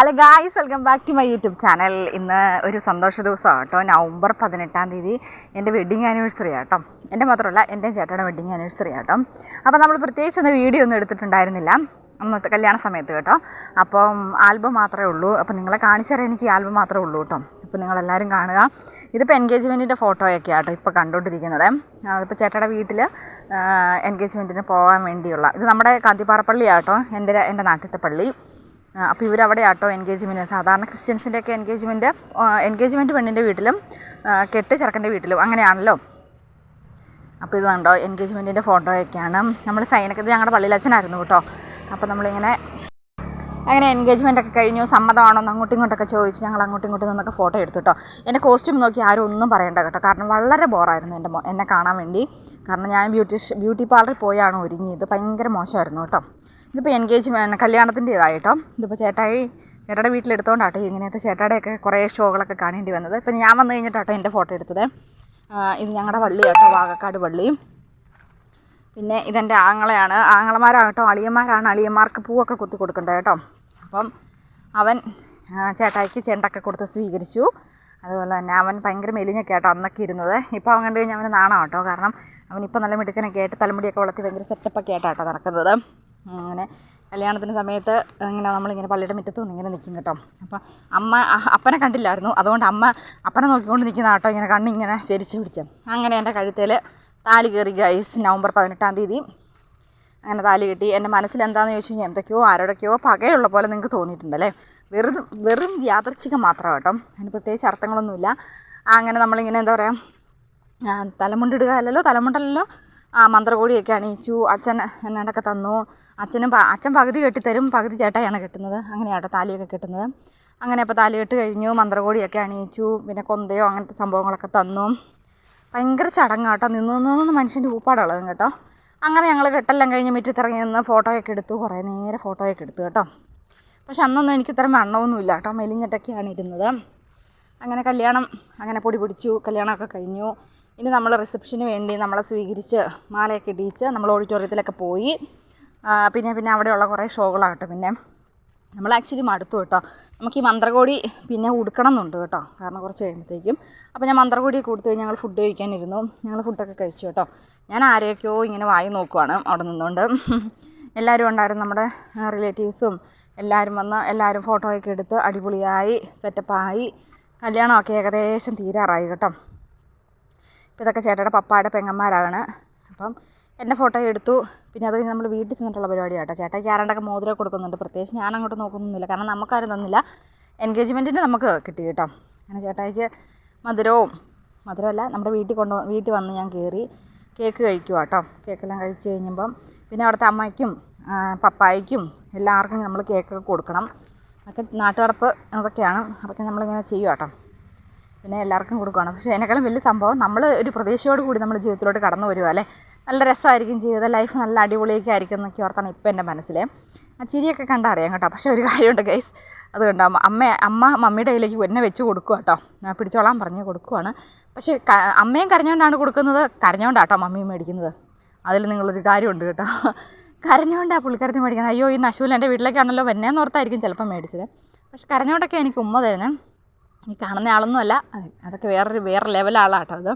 Hello guys welcome back to my YouTube channel ഇന്ന് ഒരു സന്തോഷ ദിവസമാണ് കേട്ടോ. നവംബർ പതിനെട്ടാം തീയതി എന്റെ വെഡ്ഡിങ് ആനിവേഴ്സറി ആട്ടോ എന്റെ മാത്രമല്ല എന്റെ ചേട്ടയുടെ വെഡ്ഡിങ് ആനിവേഴ്സറി ആട്ടോ അപ്പോൾ നമ്മൾ പ്രത്യേകിച്ച് ഒന്ന് വീഡിയോ ഒന്നും എടുത്തിട്ടുണ്ടായിരുന്നില്ല. അന്നത്തെ കല്യാണ സമയത്ത് കേട്ടോ. അപ്പം ആൽബം മാത്രമേ ഉള്ളൂ. അപ്പോൾ നിങ്ങളെ കാണിച്ചു എനിക്ക് ഈ ആൽബം മാത്രമേ ഉള്ളൂ കേട്ടോ. അപ്പോൾ നിങ്ങളെല്ലാവരും കാണുക. ഇതിപ്പോൾ എൻഗേജ്മെന്റിന്റെ ഫോട്ടോയൊക്കെ ആട്ടോ ഇപ്പോൾ കണ്ടുകൊണ്ടിരിക്കുന്നത് അതിപ്പോൾ ചേട്ടയുടെ വീട്ടിൽ എൻഗേജ്മെന്റിന് പോകാൻ വേണ്ടിയുള്ള ഇത് നമ്മുടെ കാന്തിപ്പാറപ്പള്ളിയാട്ടോ എന്റെ എന്റെ നാട്ടിലത്തെ പള്ളി. അപ്പോൾ ഇവരവിടെ ആട്ടോ എൻഗേജ്മെന്റ് സാധാരണ ക്രിസ്ത്യൻസിന്റെയൊക്കെ എൻഗേജ്മെന്റ് എൻഗേജ്മെന്റ് പെണ്ണിന്റെ വീട്ടിലും കെട്ട് ചെറുക്കന്റെ വീട്ടിലും അങ്ങനെയാണല്ലോ. അപ്പോൾ ഇത് കണ്ടോ എൻഗേജ്മെന്റിന്റെ ഫോട്ടോയൊക്കെയാണ് നമ്മൾ സൈനൊക്കെ ഞങ്ങളുടെ പള്ളിയിൽ അച്ഛനായിരുന്നു കേട്ടോ. അപ്പോൾ നമ്മളിങ്ങനെ അങ്ങനെ എൻഗേജ്മെന്റ് ഒക്കെ കഴിഞ്ഞു. സമ്മതമാണോ എന്ന് അങ്ങോട്ടും ഇങ്ങോട്ടൊക്കെ ചോദിച്ച് ഞങ്ങൾ അങ്ങോട്ടും ഇങ്ങോട്ടും നിന്നൊക്കെ ഫോട്ടോ എടുത്തു കേട്ടോ. എന്റെ കോസ്റ്റ്യൂം നോക്കി ആരും ഒന്നും പറയണ്ട കേട്ടോ. കാരണം വളരെ ബോറായിരുന്നു എന്റെ എന്നെ കാണാൻ വേണ്ടി. കാരണം ഞാൻ ബ്യൂട്ടി ബ്യൂട്ടി പാർലറിൽ പോയാണ് ഒരുങ്ങിയത്. ഭയങ്കര മോശമായിരുന്നു കേട്ടോ. ഇതിപ്പോൾ എൻഗേജ് കല്യാണത്തിന്റെ ഇതായിട്ടോ ഇതിപ്പോൾ ചേട്ടായി ചേട്ടയുടെ വീട്ടിലെടുത്തോണ്ടാട്ടോ ഇങ്ങനത്തെ ചേട്ടായിടെയൊക്കെ കുറേ ഷോകളൊക്കെ കാണേണ്ടി വന്നത്. ഇപ്പം ഞാൻ വന്നു കഴിഞ്ഞിട്ടാട്ടോ എന്റെ ഫോട്ടോ എടുത്തത്. ഇത് ഞങ്ങളുടെ പള്ളി കേട്ടോ വാഗക്കാട് പള്ളി. പിന്നെ ഇതെന്റെ ആങ്ങളെയാണ്. ആങ്ങളമാരാകട്ടോ അളിയന്മാരാണ്. അളിയന്മാർക്ക് പൂവൊക്കെ കുത്തി കൊടുക്കണ്ടേ കേട്ടോ അപ്പം അവൻ ചേട്ടായിക്ക് ചെണ്ടൊക്കെ കൊടുത്ത് സ്വീകരിച്ചു. അതുപോലെ തന്നെ അവൻ ഭയങ്കര മെലിഞ്ഞൊക്കെ ആട്ടോ അന്നൊക്കെ ഇരുന്നത്. ഇപ്പോൾ അവൻ കണ്ടു കഴിഞ്ഞാൽ അവന് നാണം കേട്ടോ കാരണം അവനിപ്പോൾ നല്ല മിടുക്കനൊക്കെ ആയിട്ട് തലമുടിയൊക്കെ വളർത്തി ഭയങ്കര സെറ്റപ്പൊക്കെ ആയിട്ടാട്ടോ നടക്കുന്നത്. അങ്ങനെ കല്യാണത്തിന്റെ സമയത്ത് ഇങ്ങനെ നമ്മളിങ്ങനെ പള്ളിയുടെ മുറ്റത്ത് നിന്ന് ഇങ്ങനെ നിൽക്കും കേട്ടോ. അപ്പം അമ്മ അപ്പനെ കണ്ടില്ലായിരുന്നു. അതുകൊണ്ട് അമ്മ അപ്പനെ നോക്കിക്കൊണ്ട് നിൽക്കുന്ന കേട്ടോ ഇങ്ങനെ കണ്ണിങ്ങനെ ചെരിച്ച് പിടിച്ചു. അങ്ങനെ എന്റെ കഴുത്തിൽ താലി കയറി ഗൈസ് നവംബർ പതിനെട്ടാം തീയതി. അങ്ങനെ താലി കിട്ടി. എന്റെ മനസ്സിൽ എന്താണെന്ന് ചോദിച്ചു കഴിഞ്ഞാൽ എന്തൊക്കെയോ ആരോടൊക്കെയോ പകയുള്ള പോലെ നിങ്ങൾക്ക് തോന്നിയിട്ടുണ്ടല്ലേ വെറും വെറും യാദർച്ഛികം മാത്രം കേട്ടോ. അതിന് പ്രത്യേകിച്ച് അർത്ഥങ്ങളൊന്നുമില്ല. അങ്ങനെ നമ്മളിങ്ങനെ എന്താ പറയുക തലമുണ്ടിടുക അല്ലല്ലോ തലമുണ്ടല്ലോ ആ മന്ത്രകോടിയൊക്കെ അണിയിച്ചു. അച്ഛൻ എന്നോടൊക്കെ തന്നു. അച്ഛനും അച്ഛൻ പകുതി കെട്ടിത്തരും പകുതി ചേട്ടായാണ് കെട്ടുന്നത്. അങ്ങനെയാട്ടോ താലിയൊക്കെ കെട്ടുന്നത്. അങ്ങനെ അപ്പോൾ താലി കെട്ട് കഴിഞ്ഞു മന്ത്രകോടിയൊക്കെ അണിയിച്ചു പിന്നെ കൊന്തയോ അങ്ങനത്തെ സംഭവങ്ങളൊക്കെ തന്നു. ഭയങ്കര ചടങ്ങാട്ടോ. നിന്ന് നിന്ന് മനുഷ്യന്റെ ഊപ്പാടുള്ളതും കേട്ടോ. അങ്ങനെ ഞങ്ങൾ കെട്ടെല്ലാം കഴിഞ്ഞ് മുറ്റത്തിറങ്ങി നിന്ന് ഫോട്ടോയൊക്കെ എടുത്തു. കുറേ നേരെ ഫോട്ടോയൊക്കെ എടുത്തു കേട്ടോ. പക്ഷെ അന്നൊന്നും എനിക്ക് ഇത്ര വണ്ണമൊന്നുമില്ല കേട്ടോ. മെലിഞ്ഞിട്ടൊക്കെയാണ് ഇരുന്നത്. അങ്ങനെ കല്യാണം അങ്ങനെ പൊടി പിടിച്ചു കല്യാണമൊക്കെ കഴിഞ്ഞു. ഇനി നമ്മൾ റിസപ്ഷന് വേണ്ടി നമ്മളെ സ്വീകരിച്ച് മാലയൊക്കെ ഇടിയിച്ച് നമ്മൾ ഓഡിറ്റോറിയത്തിലൊക്കെ പോയി. പിന്നെ പിന്നെ അവിടെയുള്ള കുറേ ഷോകളാകട്ടെ പിന്നെ നമ്മൾ ആക്ച്വലി മടുത്തു കേട്ടോ. നമുക്ക് ഈ മന്ത്രകോടി പിന്നെ ഉടുക്കണം എന്നുണ്ട് കേട്ടോ. കാരണം കുറച്ച് കഴിയുമ്പോഴത്തേക്കും. അപ്പോൾ ഞാൻ മന്ത്രകോടി കൊടുത്തു ഞങ്ങൾ ഫുഡ് കഴിക്കാനിരുന്നു. ഞങ്ങൾ ഫുഡൊക്കെ കഴിച്ചു കേട്ടോ. ഞാൻ ആരെയൊക്കെയോ ഇങ്ങനെ വായി നോക്കുവാണ് അവിടെ നിന്നുകൊണ്ട്. എല്ലാവരും ഉണ്ടായിരുന്നു നമ്മുടെ റിലേറ്റീവ്സും എല്ലാവരും വന്ന് എല്ലാവരും ഫോട്ടോയൊക്കെ എടുത്ത് അടിപൊളിയായി സെറ്റപ്പായി കല്യാണമൊക്കെ ഏകദേശം തീരാറായി കേട്ടോ. ഇപ്പോൾ ഇതൊക്കെ ചേട്ടയുടെ പപ്പായുടെ പെങ്ങന്മാരാണ്. അപ്പം എന്റെ ഫോട്ടോ എടുത്തു. പിന്നെ അത് നമ്മൾ വീട്ടിൽ ചെന്നിട്ടുള്ള പരിപാടിയാണ് കേട്ടോ ചേട്ടായിക്ക് ആരാണ്ടൊക്കെ മോതിരം കൊടുക്കുന്നുണ്ട്. പ്രത്യേകിച്ച് ഞാൻ അങ്ങോട്ട് നോക്കുന്നൊന്നുമില്ല. കാരണം നമുക്കാരും തന്നില്ല. എൻഗേജ്മെന്റിന് നമുക്ക് കിട്ടി കേട്ടോ. അങ്ങനെ ചേട്ടായിക്ക് മധുരവും മധുരമല്ല നമ്മുടെ വീട്ടിൽ കൊണ്ട് വീട്ടിൽ വന്ന് ഞാൻ കയറി കേക്ക് കഴിക്കുക കേട്ടോ. കേക്കെല്ലാം കഴിച്ച് കഴിഞ്ഞപ്പം പിന്നെ അവിടുത്തെ അമ്മയ്ക്കും പപ്പായ്ക്കും എല്ലാവർക്കും നമ്മൾ കേക്കൊക്കെ കൊടുക്കണം. അതൊക്കെ നാട്ടുകടപ്പ് അതൊക്കെയാണ്. അതൊക്കെ നമ്മളിങ്ങനെ ചെയ്യുക കേട്ടോ. പിന്നെ എല്ലാവർക്കും കൊടുക്കുകയാണ് പക്ഷേ അതിനേക്കാളും വലിയ സംഭവം നമ്മൾ ഒരു പ്രതീക്ഷയോട് കൂടി നമ്മൾ ജീവിതത്തിലോട്ട് കടന്നു വരിക അല്ലേ? നല്ല രസമായിരിക്കും ജീവിത. ലൈഫ് നല്ല അടിപൊളിയൊക്കെ ആയിരിക്കും എന്നൊക്കെ ഓർത്താണ് ഇപ്പം എന്റെ മനസ്സിൽ. ആ ചിരിയൊക്കെ കണ്ടാൽ അറിയാം കേട്ടോ. പക്ഷേ ഒരു കാര്യമുണ്ട് ഗൈസ് അത് കണ്ടോ? അമ്മ അമ്മ മമ്മിയുടെ കയ്യിലേക്ക് എന്നെ വെച്ച് കൊടുക്കുക കേട്ടോ. ഞാൻ പിടിച്ചോളാൻ പറഞ്ഞ് കൊടുക്കുവാണ്. പക്ഷേ അമ്മയും കരഞ്ഞുകൊണ്ടാണ് കൊടുക്കുന്നത്. കരഞ്ഞുകൊണ്ടാട്ടോ മമ്മിയും മേടിക്കുന്നത്. അതിൽ നിങ്ങളൊരു കാര്യമുണ്ട് കേട്ടോ. കരഞ്ഞുകൊണ്ടാണ് പുള്ളിക്കാരത്തി മേടിക്കുന്നത്. അയ്യോ ഈ നശൂൽ എന്റെ വീട്ടിലേക്കാണല്ലോ വന്നേന്ന് ഓർത്തായിരിക്കും ചിലപ്പോൾ മേടിച്ചത്. പക്ഷെ കരഞ്ഞുകൊണ്ടൊക്കെ എനിക്ക് ഉമ്മ തരുന്നത് ഈ കാണുന്ന ആളൊന്നുമല്ല. അത് അതൊക്കെ വേറൊരു വേറെ ലെവലാളാട്ടോ അത്.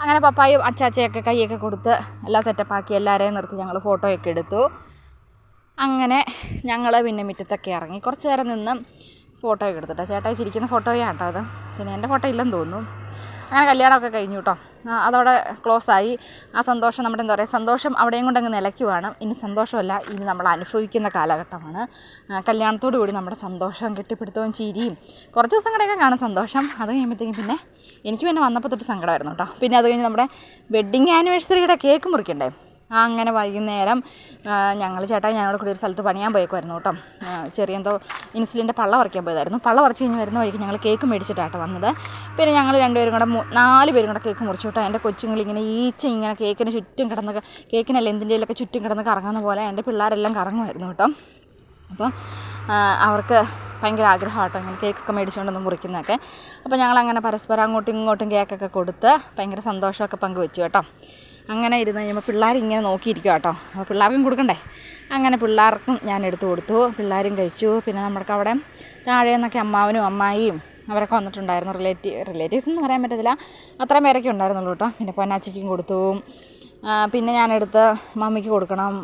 അങ്ങനെ പപ്പായും അച്ചാച്ചയൊക്കെ കൈയൊക്കെ കൊടുത്ത് എല്ലാം സെറ്റപ്പാക്കി എല്ലാവരെയും നിർത്തി ഞങ്ങൾ ഫോട്ടോയൊക്കെ എടുത്തു. അങ്ങനെ ഞങ്ങൾ പിന്നെ മുറ്റത്തൊക്കെ ഇറങ്ങി. കുറച്ച് നേരം നിന്ന് ഫോട്ടോയൊക്കെ എടുത്തിട്ടോ. ചേട്ടായി ചിരിക്കുന്ന ഫോട്ടോയാണ് കേട്ടോ അത്. പിന്നെ എന്റെ ഫോട്ടോ ഇല്ലെന്ന് തോന്നുന്നു. അങ്ങനെ കല്യാണമൊക്കെ കഴിഞ്ഞു കേട്ടോ അതവിടെ ക്ലോസ് ആയി. ആ സന്തോഷം നമ്മുടെ എന്താ പറയുക സന്തോഷം അവിടെയും കൊണ്ട് അങ്ങ് നിലയ്ക്കുവാണ്. ഇനി സന്തോഷമല്ല ഇനി നമ്മൾ അനുഭവിക്കുന്ന കാലഘട്ടമാണ്. കല്യാണത്തോടു കൂടി നമ്മുടെ സന്തോഷം കെട്ടിപ്പിടുത്തവും ചിരിയും. കുറച്ച് ദിവസം കൂടെയൊക്കെ കാണും സന്തോഷം. അത് കഴിയുമ്പോഴത്തേക്കും പിന്നെ എനിക്ക് പിന്നെ വന്നപ്പോൾ തൊട്ട് സങ്കടമായിരുന്നു കേട്ടോ പിന്നെ അത് കഴിഞ്ഞ് നമ്മുടെ വെഡ്ഡിങ് ആനിവേഴ്സറിയുടെ കേക്ക് മുറിക്കണ്ടേ? അങ്ങനെ വൈകുന്നേരം ഞങ്ങൾ ചേട്ടാ ഞങ്ങളുടെ കൂടി ഒരു സ്ഥലത്ത് പണിയാൻ പോയേക്കുമായിരുന്നു കേട്ടോ. ചെറിയ എന്തോ ഇൻസുലിന്റെ പള്ള പറിക്കാൻ പോയതായിരുന്നു. പള്ള പറിച്ച് കഴിഞ്ഞ് വരുന്ന വഴിക്ക് ഞങ്ങൾ കേക്ക് മേടിച്ചിട്ടാട്ടോ വന്നത്. പിന്നെ ഞങ്ങൾ രണ്ടുപേരും കൂടെ നാല് പേരും കൂടെ കേക്ക് മുറിച്ചു കേട്ടോ എന്റെ കൊച്ചുങ്ങളിങ്ങനെ ഈച്ച ഇങ്ങനെ കേക്കിന് ചുറ്റും കിടന്ന് കേക്കിനല്ല എന്തിന്റെയിലൊക്കെ ചുറ്റും കിടന്ന് കറങ്ങുന്ന പോലെ എന്റെ പിള്ളേരെല്ലാം കറങ്ങുമായിരുന്നു കേട്ടോ. അപ്പം അവർക്ക് ഭയങ്കര ആഗ്രഹമാട്ടോ ഇങ്ങനെ കേക്കൊക്കെ മേടിച്ചുകൊണ്ടൊന്ന് മുറിക്കുന്നതൊക്കെ. അപ്പോൾ ഞങ്ങളങ്ങനെ പരസ്പരം അങ്ങോട്ടും ഇങ്ങോട്ടും കേക്കൊക്കെ കൊടുത്ത് ഭയങ്കര സന്തോഷമൊക്കെ പങ്കുവെച്ചു കേട്ടോ. അങ്ങനെ ഇരുന്ന് കഴിയുമ്പോൾ പിള്ളേർ ഇങ്ങനെ നോക്കിയിരിക്കുക കേട്ടോ അപ്പോൾ പിള്ളേർക്കും കൊടുക്കണ്ടേ? അങ്ങനെ പിള്ളേർക്കും ഞാൻ എടുത്തു കൊടുത്തു. പിള്ളേരും കഴിച്ചു. പിന്നെ നമ്മൾക്ക് അവിടെ താഴെ നിന്നൊക്കെ അമ്മാവനും അമ്മായിയും അവരൊക്കെ വന്നിട്ടുണ്ടായിരുന്നു. റിലേറ്റീവ് റിലേറ്റീവ്സ് എന്ന് പറയാൻ പറ്റത്തില്ല. അത്രയും പേരൊക്കെ ഉണ്ടായിരുന്നുള്ളൂ കേട്ടോ പിന്നെ പൊന്നാച്ചിക്കും കൊടുത്തു. പിന്നെ ഞാനെടുത്ത് മമ്മിക്ക് കൊടുക്കണം.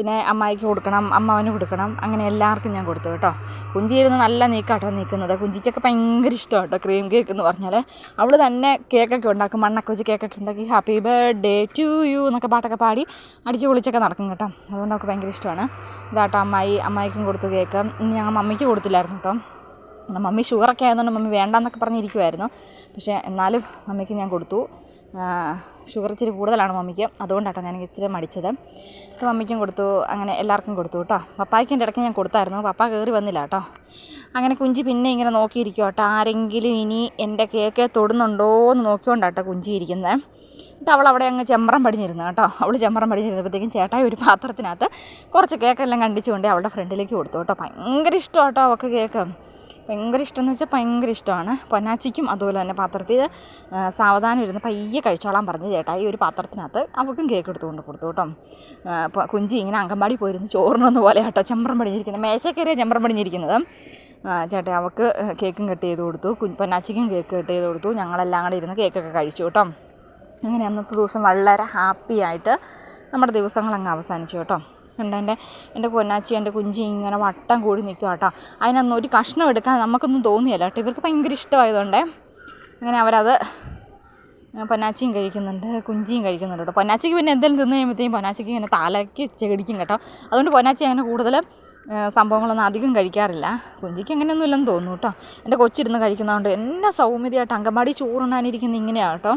പിന്നെ അമ്മായിക്ക് കൊടുക്കണം അമ്മാവന് കൊടുക്കണം അങ്ങനെ എല്ലാവർക്കും ഞാൻ കൊടുത്തു കേട്ടോ. കുഞ്ചി ഇരുന്ന് നല്ല നീക്കാട്ടോ നീക്കുന്നത്. കുഞ്ചിക്കൊക്കെ ഭയങ്കര ഇഷ്ടമാണ് കേട്ടോ ക്രീം കേക്ക് എന്ന് പറഞ്ഞാൽ അവൾ തന്നെ കേക്കൊക്കെ ഉണ്ടാക്കും. മണ്ണൊക്കെ വെച്ച് കേക്കൊക്കെ ഉണ്ടാക്കി ഹാപ്പി ബർത്ത്ഡേ ടു യു എന്നൊക്കെ പാട്ടൊക്കെ പാടി അടിച്ച് പൊളിച്ചൊക്കെ നടക്കും കേട്ടോ. അതുകൊണ്ട് അവൾക്ക് ഭയങ്കര ഇഷ്ടമാണ്. ഇതാട്ടോ അമ്മായി അമ്മായിക്കും കൊടുത്തു കേക്ക് ഇനി ഞങ്ങൾ മമ്മിക്ക് കൊടുത്തില്ലായിരുന്നു കേട്ടോ. മമ്മി ഷുഗറൊക്കെ ആയതുകൊണ്ട് മമ്മി വേണ്ടെന്നൊക്കെ പറഞ്ഞിരിക്കുമായിരുന്നു പക്ഷേ എന്നാലും മമ്മിക്ക് ഞാൻ കൊടുത്തു. ഷുഗർ ഇച്ചിരി കൂടുതലാണ് മമ്മിക്ക്. അതുകൊണ്ടാണ് ഞാൻ ഇച്ചിരി മടിച്ചത്. അപ്പോൾ മമ്മിക്കും കൊടുത്തു. അങ്ങനെ എല്ലാവർക്കും കൊടുത്തു കേട്ടോ. പപ്പായ്ക്ക് എന്റെ ഇടയ്ക്ക് ഞാൻ കൊടുത്തായിരുന്നു. പപ്പ കയറി വന്നില്ല കേട്ടോ. അങ്ങനെ കുഞ്ചി പിന്നെ ഇങ്ങനെ നോക്കിയിരിക്കും കേട്ടോ. ആരെങ്കിലും ഇനി എന്റെ കേക്ക് തൊടുന്നുണ്ടോ എന്ന് നോക്കിക്കൊണ്ടാട്ടോ കുഞ്ചി ഇരിക്കുന്നത് എന്നിട്ട് അവൾ അവിടെ അങ്ങ് ചെമ്പറം പടിഞ്ഞിരുന്നു കേട്ടോ. അവൾ ചെമ്പറം പടിഞ്ഞിരുന്നപ്പോഴത്തേക്കും ചേട്ടായി ഒരു പാത്രത്തിനകത്ത് കുറച്ച് കേക്കെല്ലാം കണ്ടിച്ചുകൊണ്ട് അവളുടെ ഫ്രണ്ടിലേക്ക് കൊടുത്തു കേട്ടോ. ഭയങ്കര ഇഷ്ടം കേട്ടോ അവൾക്ക് കേക്ക്. ഭയങ്കര ഇഷ്ടം എന്ന് വെച്ചാൽ ഭയങ്കര ഇഷ്ടമാണ്. പൊന്നാച്ചിക്കും അതുപോലെ തന്നെ പാത്രത്തിൽ സാവധാനം ഇരുന്ന് പയ്യെ കഴിച്ചോളാൻ പറഞ്ഞു ഈ ഒരു പാത്രത്തിനകത്ത്. അവൾക്കും കേക്ക് എടുത്തുകൊണ്ട് കൊടുത്തു കേട്ടോ. കുഞ്ചി ഇങ്ങനെ അങ്കമ്പാടി പോയിരുന്നു ചോറിനൊന്ന് പോലെ കേട്ടോ ചെമ്പറം പടിഞ്ഞിരിക്കുന്നത്. മേശക്കേറിയ ചെമ്പറം പടിഞ്ഞിരിക്കുന്നത്. ചേട്ടാ അവൾക്ക് കേക്കും കട്ട് ചെയ്ത് കൊടുത്തു. പൊന്നാച്ചിക്കും കേക്ക് കട്ട് ചെയ്ത് കൊടുത്തു. ഞങ്ങളെല്ലാം കൂടെ ഇരുന്ന് കേക്കൊക്കെ കഴിച്ചു കേട്ടോ. അങ്ങനെ അന്നത്തെ ദിവസം വളരെ ഹാപ്പിയായിട്ട് നമ്മുടെ ദിവസങ്ങൾ അങ്ങ് അവസാനിച്ചു കേട്ടോ. ഉണ്ട്. എന്റെ എന്റെ പൊന്നാച്ചി എന്റെ കുഞ്ചി ഇങ്ങനെ വട്ടം കൂടി നിൽക്കുക കേട്ടോ. അതിനൊന്നും ഒരു കഷ്ണം എടുക്കാൻ നമുക്കൊന്നും തോന്നിയല്ല കേട്ടോ. ഇവർക്ക് ഭയങ്കര ഇഷ്ടമായതുകൊണ്ടേ അങ്ങനെ അവരത് പൊന്നാച്ചിയും കഴിക്കുന്നുണ്ട് കുഞ്ചിയും കഴിക്കുന്നുണ്ട് കേട്ടോ. പൊന്നാച്ചിക്ക് പിന്നെ എന്തെങ്കിലും തിന്നു കഴിയുമ്പോഴത്തേക്കും പൊന്നാച്ചിക്ക് ഇങ്ങനെ തലയ്ക്ക് ചെടിക്കും കേട്ടോ. അതുകൊണ്ട് പൊന്നാച്ചി അങ്ങനെ കൂടുതൽ സംഭവങ്ങളൊന്നും അധികം കഴിക്കാറില്ല. കുഞ്ചിക്ക് അങ്ങനെയൊന്നും ഇല്ലെന്ന് തോന്നുന്നു കേട്ടോ. എന്റെ കൊച്ചിരുന്ന് കഴിക്കുന്നതുകൊണ്ട് എന്നെ സൗമ്യതയായിട്ട് അങ്കമാടി ചോറുണ്ണാനിരിക്കുന്ന ഇങ്ങനെയാണ് കേട്ടോ.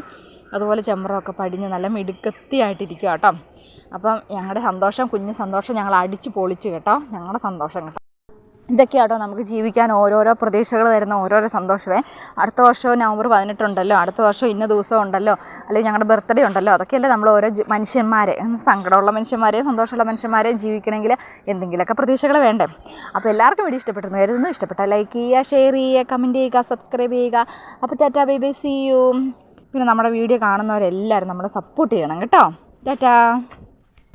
അതുപോലെ ചെമ്പറമൊക്കെ പടിഞ്ഞ് നല്ല മിടുക്കത്തിയായിട്ടിരിക്കുക കേട്ടോ. അപ്പം ഞങ്ങളുടെ സന്തോഷം കുഞ്ഞ് സന്തോഷം ഞങ്ങൾ അടിച്ച് പൊളിച്ച് കേട്ടോ. ഞങ്ങളുടെ സന്തോഷം കേട്ടോ. ഇതൊക്കെയാട്ടോ നമുക്ക് ജീവിക്കാൻ ഓരോരോ പ്രതീക്ഷകൾ തരുന്ന ഓരോരോ സന്തോഷമേ. അടുത്ത വർഷവും നവംബർ പതിനെട്ടുണ്ടല്ലോ. അടുത്ത വർഷം ഇന്ന ദിവസം ഉണ്ടല്ലോ. അല്ലെങ്കിൽ ഞങ്ങളുടെ ബർത്ത്ഡേ ഉണ്ടല്ലോ. അതൊക്കെയല്ലേ നമ്മൾ ഓരോ മനുഷ്യന്മാരെ സങ്കടമുള്ള മനുഷ്യന്മാരെയും സന്തോഷമുള്ള മനുഷ്യന്മാരെയും ജീവിക്കണമെങ്കിൽ എന്തെങ്കിലുമൊക്കെ പ്രതീക്ഷകൾ വേണ്ടേ. അപ്പോൾ എല്ലാവർക്കും വീഡിയോ ഇഷ്ടപ്പെട്ടെന്ന് കരുതുന്നു. ഇഷ്ടപ്പെട്ട ലൈക്ക് ചെയ്യുക ഷെയർ ചെയ്യുക കമന്റ് ചെയ്യുക സബ്സ്ക്രൈബ് ചെയ്യുക. അപ്പോൾ tata bye bye see you പിന്നെ നമ്മുടെ വീഡിയോ കാണുന്നവരെല്ലാവരും നമ്മളെ സപ്പോർട്ട് ചെയ്യണം കേട്ടോ. ടാറ്റാ.